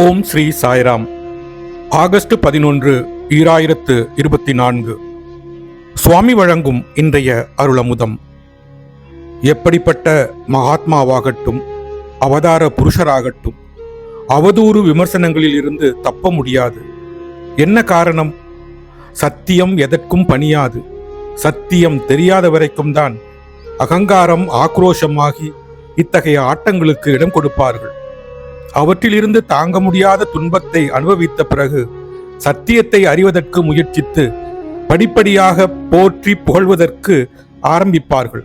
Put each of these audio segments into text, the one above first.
ஓம் Sri Sairam. August பதினொன்று ஈராயிரத்து இருபத்தி நான்கு. சுவாமி வழங்கும் இன்றைய அருளமுதம். எப்படிப்பட்ட மகாத்மாவாகட்டும் அவதார புருஷராகட்டும் அவதூறு விமர்சனங்களில் இருந்து தப்ப முடியாது. என்ன காரணம்? சத்தியம் எதற்கும் பணியாது. சத்தியம் தெரியாத வரைக்கும் தான் அகங்காரம் ஆக்ரோஷமாகி இத்தகைய ஆட்டங்களுக்கு இடம் கொடுப்பார்கள். அவற்றிலிருந்து தாங்க முடியாத துன்பத்தை அனுபவித்த பிறகு சத்தியத்தை அறிவதற்கு முயற்சித்து படிப்படியாக போற்றி புகழ்வதற்கு ஆரம்பிப்பார்கள்.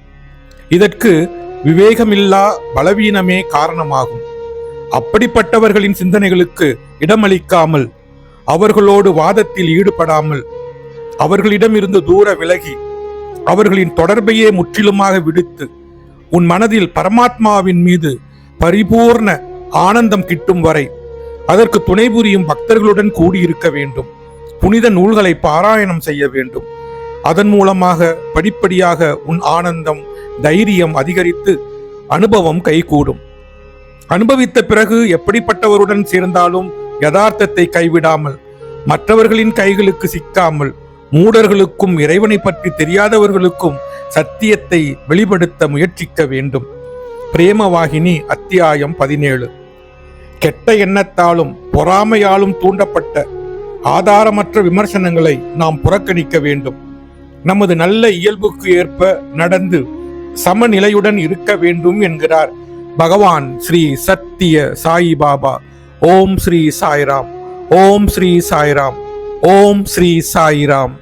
இதற்கு விவேகமில்லா பலவீனமே காரணமாகும். அப்படிப்பட்டவர்களின் சிந்தனைகளுக்கு இடமளிக்காமல் அவர்களோடு வாதத்தில் ஈடுபடாமல் அவர்களிடமிருந்து தூர விலகி அவர்களின் தொடர்பையே முற்றிலுமாக விடுத்து உன் மனதில் பரமாத்மாவின் மீது பரிபூர்ண ஆனந்தம் கிட்டும் வரை அதற்கு துணை புரியும் பக்தர்களுடன் கூடியிருக்க வேண்டும். புனித நூல்களை பாராயணம் செய்ய வேண்டும். அதன் மூலமாக படிப்படியாக உன் ஆனந்தம் தைரியம் அதிகரித்து அனுபவம் கைகூடும். அனுபவித்த பிறகு எப்படிப்பட்டவருடன் சேர்ந்தாலும் யதார்த்தத்தை கைவிடாமல் மற்றவர்களின் கைகளுக்கு சிக்காமல் மூடர்களுக்கும் இறைவனை பற்றி தெரியாதவர்களுக்கும் சத்தியத்தை வெளிப்படுத்த முயற்சிக்க வேண்டும். பிரேமவாகினி அத்தியாயம் பதினேழு. கெட்ட எண்ணத்தாலும் பொறாமையாலும் தூண்டப்பட்ட ஆதாரமற்ற விமர்சனங்களை நாம் புறக்கணிக்க வேண்டும். நமது நல்ல இயல்புக்கு ஏற்ப நடந்து சமநிலையுடன் இருக்க வேண்டும் என்கிறார் பகவான் ஸ்ரீ சத்திய சாய் பாபா. ஓம் ஸ்ரீ சாய்ராம். ஓம் ஸ்ரீ சாய்ராம். ஓம் ஸ்ரீ சாய்ராம்.